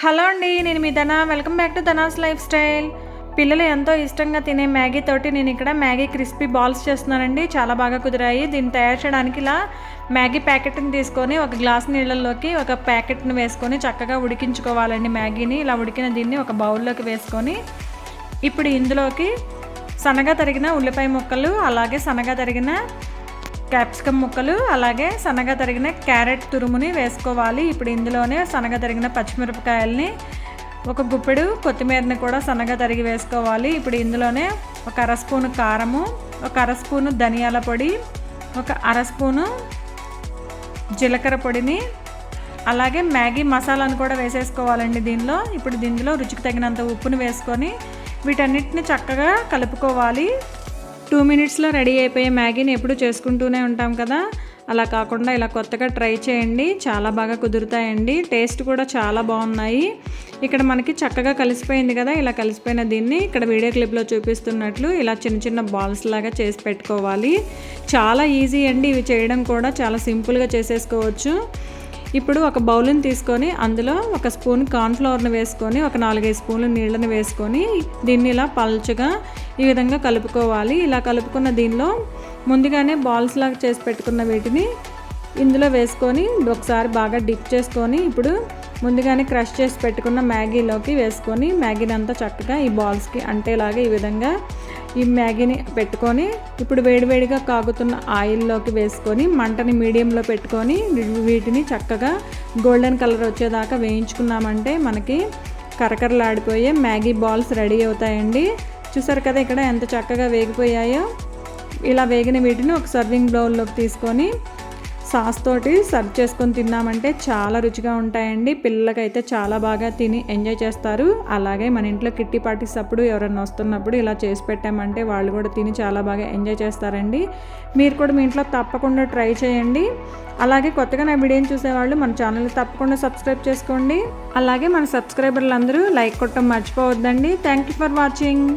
Hello అండి నేను మీ Dhana. Welcome back to Dhana's lifestyle. పిల్లలు ఎంతో ఇష్టంగా తినే మ్యాగీ తోటి నేను ఇక్కడ మ్యాగీ క్రిస్పీ బాల్స్ చేస్తున్నానండి. చాలా బాగా కుదిరాయి. దీన్ని తయారు చేయడానికి ఇలా మ్యాగీ ప్యాకెట్ని తీసుకొని ఒక గ్లాస్ నీళ్ళల్లోకి ఒక ప్యాకెట్ని వేసుకొని చక్కగా ఉడికించుకోవాలండి మ్యాగీని. ఇలా ఉడికిన దీన్ని ఒక బౌల్లోకి వేసుకొని ఇప్పుడు ఇందులోకి సన్నగా తరిగిన ఉల్లిపాయ ముక్కలు అలాగే సన్నగా తరిగిన క్యాప్సికమ్ ముక్కలు అలాగే సన్నగా తరిగిన క్యారెట్ తురుముని వేసుకోవాలి. ఇప్పుడు ఇందులోనే సన్నగా తరిగిన పచ్చిమిరపకాయల్ని ఒక గుప్పెడు కొత్తిమీరని కూడా సన్నగా తరిగి వేసుకోవాలి. ఇప్పుడు ఇందులోనే ఒక అర స్పూను కారము ఒక అర స్పూను ధనియాల పొడి ఒక అర స్పూను జీలకర్ర పొడిని అలాగే మ్యాగీ మసాలాను కూడా వేసేసుకోవాలండి దీనిలో. ఇప్పుడు దీనిలో రుచికి తగినంత ఉప్పుని వేసుకొని వీటన్నిటిని చక్కగా కలుపుకోవాలి. టూ మినిట్స్లో రెడీ అయిపోయే మ్యాగీని ఎప్పుడు చేసుకుంటూనే ఉంటాం కదా. అలా కాకుండా ఇలా కొత్తగా ట్రై చేయండి. చాలా బాగా కుదురుతాయండి. టేస్ట్ కూడా చాలా బాగున్నాయి. ఇక్కడ మనకి చక్కగా కలిసిపోయింది కదా. ఇలా కలిసిపోయిన దీన్ని ఇక్కడ వీడియో క్లిప్లో చూపిస్తున్నట్లు ఇలా చిన్న చిన్న బాల్స్ లాగా చేసి పెట్టుకోవాలి. చాలా ఈజీ అండి ఇవి చేయడం కూడా. చాలా సింపుల్గా చేసేసుకోవచ్చు. ఇప్పుడు ఒక బౌల్ని తీసుకొని అందులో ఒక స్పూన్ కార్న్ఫ్లవర్ని వేసుకొని ఒక నాలుగైదు స్పూన్లు నీళ్ళని వేసుకొని దీన్ని ఇలా పల్చగా ఈ విధంగా కలుపుకోవాలి. ఇలా కలుపుకున్న దీనిలో ముందుగానే బాల్స్ లాగా చేసి పెట్టుకున్న వీటిని ఇందులో వేసుకొని ఒకసారి బాగా డిప్ చేసుకొని ఇప్పుడు ముందుగానే క్రష్ చేసి పెట్టుకున్న మ్యాగీలోకి వేసుకొని మ్యాగీని అంతా చక్కగా ఈ బాల్స్కి అంటేలాగా ఈ విధంగా ఈ మ్యాగీని పెట్టుకొని ఇప్పుడు వేడివేడిగా కాగుతున్న ఆయిల్లోకి వేసుకొని మంటని మీడియంలో పెట్టుకొని వీటిని చక్కగా గోల్డెన్ కలర్ వచ్చేదాకా వేయించుకున్నామంటే మనకి కరకరలాడిపోయే మ్యాగీ బాల్స్ రెడీ అవుతాయండి. చూసారు కదా ఇక్కడ ఎంత చక్కగా వేగిపోయాయో? ఇలా వేగిన వీటిని ఒక సర్వింగ్ బౌల్లోకి తీసుకొని సాస్ తోటి సర్వ్ చేసుకొని తిన్నామంటే చాలా రుచిగా ఉంటాయండి. పిల్లలకైతే చాలా బాగా తిని ఎంజాయ్ చేస్తారు. అలాగే మన ఇంట్లో కిట్టి పార్టీస్ అప్పుడు ఎవరైనా వస్తున్నప్పుడు ఇలా చేసి పెట్టామంటే వాళ్ళు కూడా తిని చాలా బాగా ఎంజాయ్ చేస్తారండి. మీరు కూడా మీ ఇంట్లో తప్పకుండా ట్రై చేయండి. అలాగే కొత్తగా నా వీడియోని చూసేవాళ్ళు మన ఛానల్ని తప్పకుండా సబ్స్క్రైబ్ చేసుకోండి. అలాగే మన సబ్స్క్రైబర్లు అందరూ లైక్ కొట్టడం మర్చిపోవద్దండి. Thank you for watching.